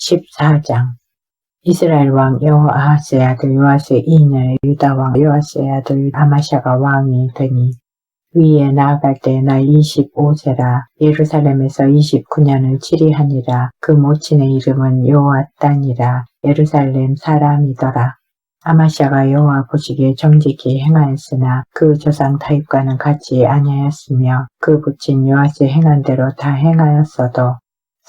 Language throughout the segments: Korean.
14장. 이스라엘 왕 여호아하스의 아들 요아스의 이년의 유다 왕 요아스의 아들 아마샤가 왕이 되니 위에 나아갈 때 나이 25세라. 예루살렘에서 29년을 치리하니라. 그 모친의 이름은 요아단이라. 예루살렘 사람이더라. 아마샤가 여호와 보시기에 정직히 행하였으나 그 조상 타입과는 같이 아니하였으며 그 부친 요아스의 행한 대로 다 행하였어도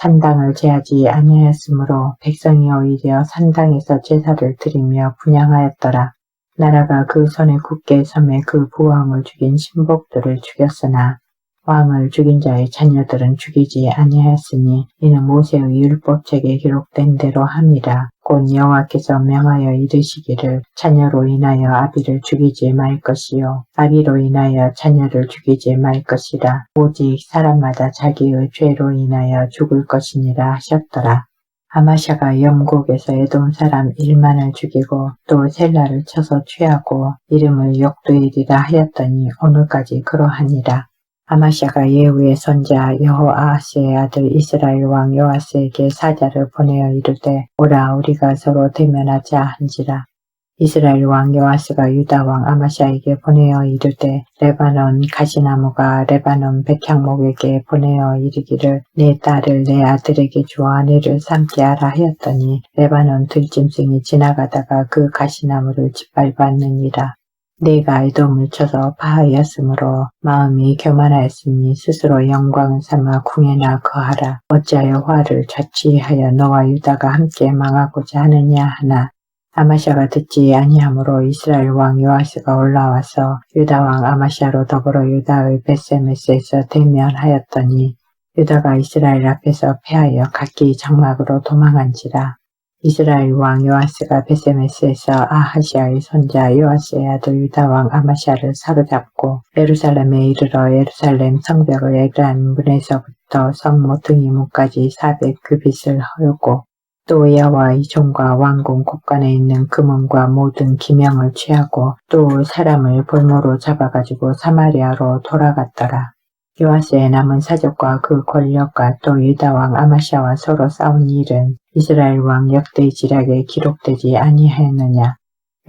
산당을 제하지 아니하였으므로 백성이 오히려 산당에서 제사를 드리며 분양하였더라. 나라가 그 손에 굳게 섬에 그 부왕을 죽인 신복들을 죽였으나 왕을 죽인 자의 자녀들은 죽이지 아니하였으니 이는 모세의 율법책에 기록된 대로 함이라. 곧 여호와께서 명하여 이르시기를 자녀로 인하여 아비를 죽이지 말 것이요 아비로 인하여 자녀를 죽이지 말 것이라. 오직 사람마다 자기의 죄로 인하여 죽을 것이니라 하셨더라. 아마샤가 영국에서 에돔 사람 일만을 죽이고 또 셀라를 쳐서 취하고 이름을 욕두일이라 하였더니 오늘까지 그러하니라. 아마샤가 예후의 손자 여호아스의 아들 이스라엘 왕 요아스에게 사자를 보내어 이르되 오라 우리가 서로 대면하자 한지라. 이스라엘 왕 요아스가 유다 왕 아마샤에게 보내어 이르되 레바논 가시나무가 레바논 백향목에게 보내어 이르기를 내 딸을 내 아들에게 주어 아내를 삼게 하라 하였더니 레바논 들짐승이 지나가다가 그 가시나무를 짓밟았느니라. 내가 에돔을 쳐서 파하였으므로 마음이 교만하였으니 스스로 영광을 삼아 궁에나 거하라. 어찌하여 화를 자취하여 너와 유다가 함께 망하고자 하느냐 하나 아마샤가 듣지 아니하므로 이스라엘 왕 요아스가 올라와서 유다 왕 아마샤로 더불어 유다의 베세메스에서 대면하였더니 유다가 이스라엘 앞에서 패하여 각기 장막으로 도망한지라. 이스라엘 왕 요아스가 베세메스에서 아하시아의 손자 요아스의 아들 유다 왕 아마샤를 사로잡고 예루살렘에 이르러 예루살렘 성벽의 에그란 문에서부터 성 모퉁이 문까지 400규빗을 헐고 또 여호와의 종과 왕궁 곳간에 있는 금은과 모든 기명을 취하고 또 사람을 볼모로 잡아가지고 사마리아로 돌아갔더라. 요아스의 남은 사적과 그 권력과 또 유다 왕 아마샤와 서로 싸운 일은 이스라엘 왕 역대 지략에 기록되지 아니하였느냐.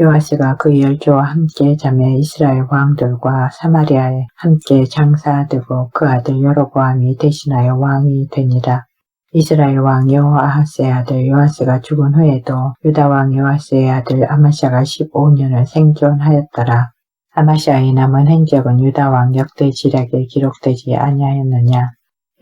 요아스가 그 열조와 함께 자매 이스라엘 왕들과 사마리아에 함께 장사되고 그 아들 여로보암이 대신하여 왕이 되니라. 이스라엘 왕 여호아하스의 아들 요아스가 죽은 후에도 유다 왕 요아스의 아들 아마샤가 15년을 생존하였더라. 아마샤의 남은 행적은 유다 왕 역대 지략에 기록되지 아니하였느냐.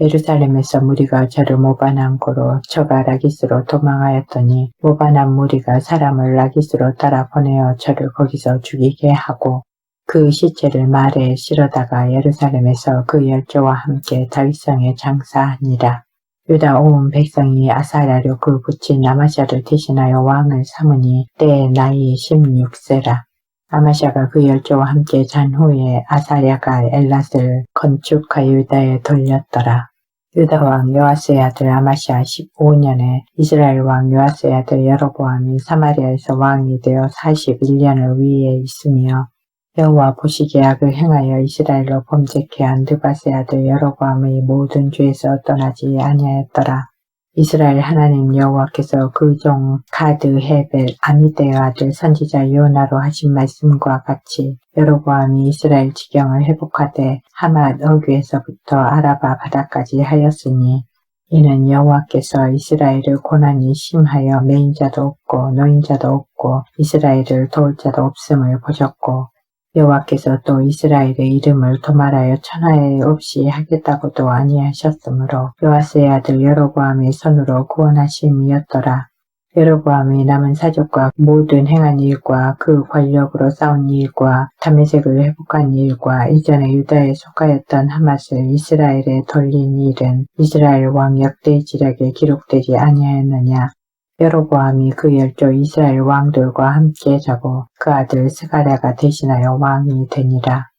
예루살렘에서 무리가 저를 모반한 고로 저가 라기스로 도망하였더니 모반한 무리가 사람을 라기스로 따라 보내어 저를 거기서 죽이게 하고 그 시체를 말에 실어다가 예루살렘에서 그 열조와 함께 다윗성에 장사하니라. 유다 온 백성이 아사랴로 그 붙인 아마샤를 대신하여 왕을 삼으니 때에 나이 16세라. 아마샤가 그 열조와 함께 잔 후에 아사랴가 엘랏을 건축하여 유다에 돌렸더라. 유다 왕 요아스의 아들 아마샤 15년에 이스라엘 왕 요아스의 아들 여로보암이 사마리아에서 왕이 되어 41년을 위에 있으며 여호와 보시기에 악을 행하여 이스라엘로 범죄케 한 느바스의 아들 여로보암의 모든 죄에서 떠나지 아니하였더라. 이스라엘 하나님 여호와께서 그 종 가드 헤벨 아미데의 아들 선지자 요나로 하신 말씀과 같이 여로보암이 이스라엘 지경을 회복하되 하맛 어귀에서부터 아라바 바다까지 하였으니 이는 여호와께서 이스라엘을 고난이 심하여 매인자도 없고 노인자도 없고 이스라엘을 도울 자도 없음을 보셨고 여호와께서 또 이스라엘의 이름을 도말하여 천하에 없이 하겠다고도 아니하셨으므로 요아스의 아들 여로보암의 손으로 구원하심이었더라. 여로보암이 남은 사적과 모든 행한 일과 그 권력으로 싸운 일과 담메색을 회복한 일과 이전에 유다에 속하였던 하맛을 이스라엘에 돌린 일은 이스라엘 왕 역대 지략에 기록되지 아니하였느냐 여로보암이 그 열조 이스라엘 왕들과 함께 자고 그 아들 스가랴가 대신하여 왕이 되니라.